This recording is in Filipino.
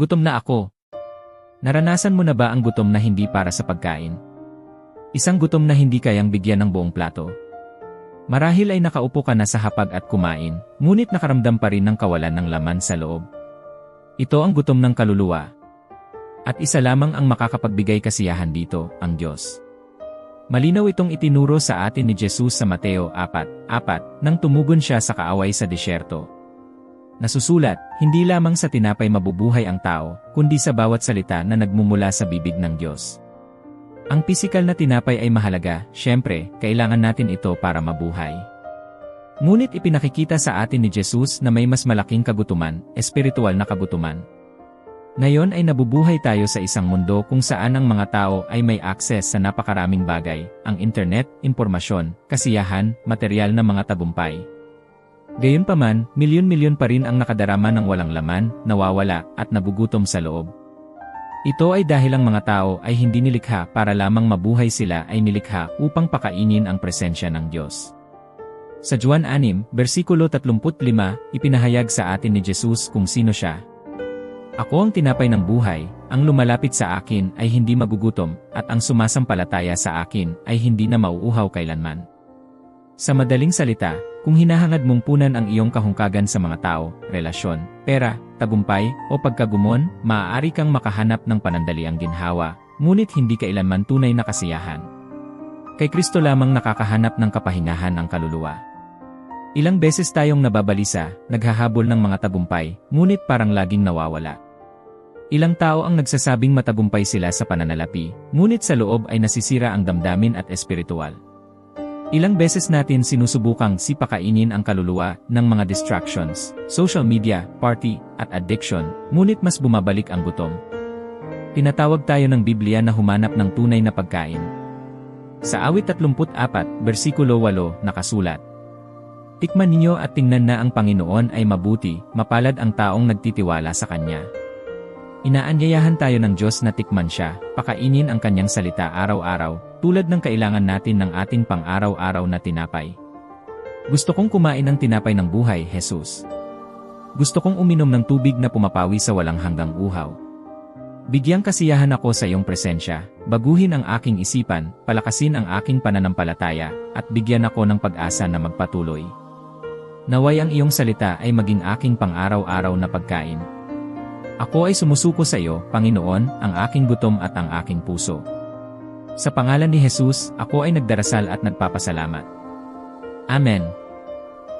Gutom na ako. Naranasan mo na ba ang gutom na hindi para sa pagkain? Isang gutom na hindi kayang bigyan ng buong plato. Marahil ay nakaupo ka na sa hapag at kumain, ngunit nakaramdam pa rin ng kawalan ng laman sa loob. Ito ang gutom ng kaluluwa. At isa lamang ang makakapagbigay kasiyahan dito, ang Diyos. Malinaw itong itinuro sa atin ni Jesus sa Mateo 4:4 nang tumugon siya sa kaaway sa disyerto. Nasusulat, hindi lamang sa tinapay mabubuhay ang tao, kundi sa bawat salita na nagmumula sa bibig ng Diyos. Ang pisikal na tinapay ay mahalaga, syempre, kailangan natin ito para mabuhay. Ngunit ipinakikita sa atin ni Jesus na may mas malaking kagutuman, espiritual na kagutuman. Ngayon ay nabubuhay tayo sa isang mundo kung saan ang mga tao ay may akses sa napakaraming bagay, ang internet, impormasyon, kasiyahan, material na mga tagumpay. Gayunpaman, milyon-milyon pa rin ang nakadarama ng walang laman, nawawala, at nagugutom sa loob. Ito ay dahil ang mga tao ay hindi nilikha para lamang mabuhay sila ay nilikha upang pakainin ang presensya ng Diyos. Sa Juan 6, versikulo 35, ipinahayag sa atin ni Jesus kung sino siya. Ako ang tinapay ng buhay, ang lumalapit sa akin ay hindi magugutom, at ang sumasampalataya sa akin ay hindi na mauuhaw kailanman. Sa madaling salita, kung hinahangad mong punan ang iyong kahungkagan sa mga tao, relasyon, pera, tagumpay, o pagkagumon, maaari kang makahanap ng panandaliang ginhawa, ngunit hindi kailanman tunay na kasiyahan. Kay Kristo lamang nakakahanap ng kapahingahan ang kaluluwa. Ilang beses tayong nababalisa, naghahabol ng mga tagumpay, ngunit parang laging nawawala. Ilang tao ang nagsasabing matagumpay sila sa pananalapi, ngunit sa loob ay nasisira ang damdamin at espiritual. Ilang beses natin sinusubukang sipakainin ang kaluluwa ng mga distractions, social media, party, at addiction, ngunit mas bumabalik ang gutom. Tinatawag tayo ng Biblia na humanap ng tunay na pagkain. Sa awit 34, versikulo 8, nakasulat. Tikman ninyo at tingnan na ang Panginoon ay mabuti, mapalad ang taong nagtitiwala sa Kanya. Inaanyayahan tayo ng Diyos na tikman siya, pakainin ang kanyang salita araw-araw, tulad ng kailangan natin ng ating pang-araw-araw na tinapay. Gusto kong kumain ng tinapay ng buhay, Jesus. Gusto kong uminom ng tubig na pumapawi sa walang hanggang uhaw. Bigyang kasiyahan ako sa iyong presensya, baguhin ang aking isipan, palakasin ang aking pananampalataya, at bigyan ako ng pag-asa na magpatuloy. Naway ang iyong salita ay maging aking pang-araw-araw na pagkain, ako ay sumusuko sa iyo, Panginoon, ang aking gutom at ang aking puso. Sa pangalan ni Jesus, ako ay nagdarasal at nagpapasalamat. Amen.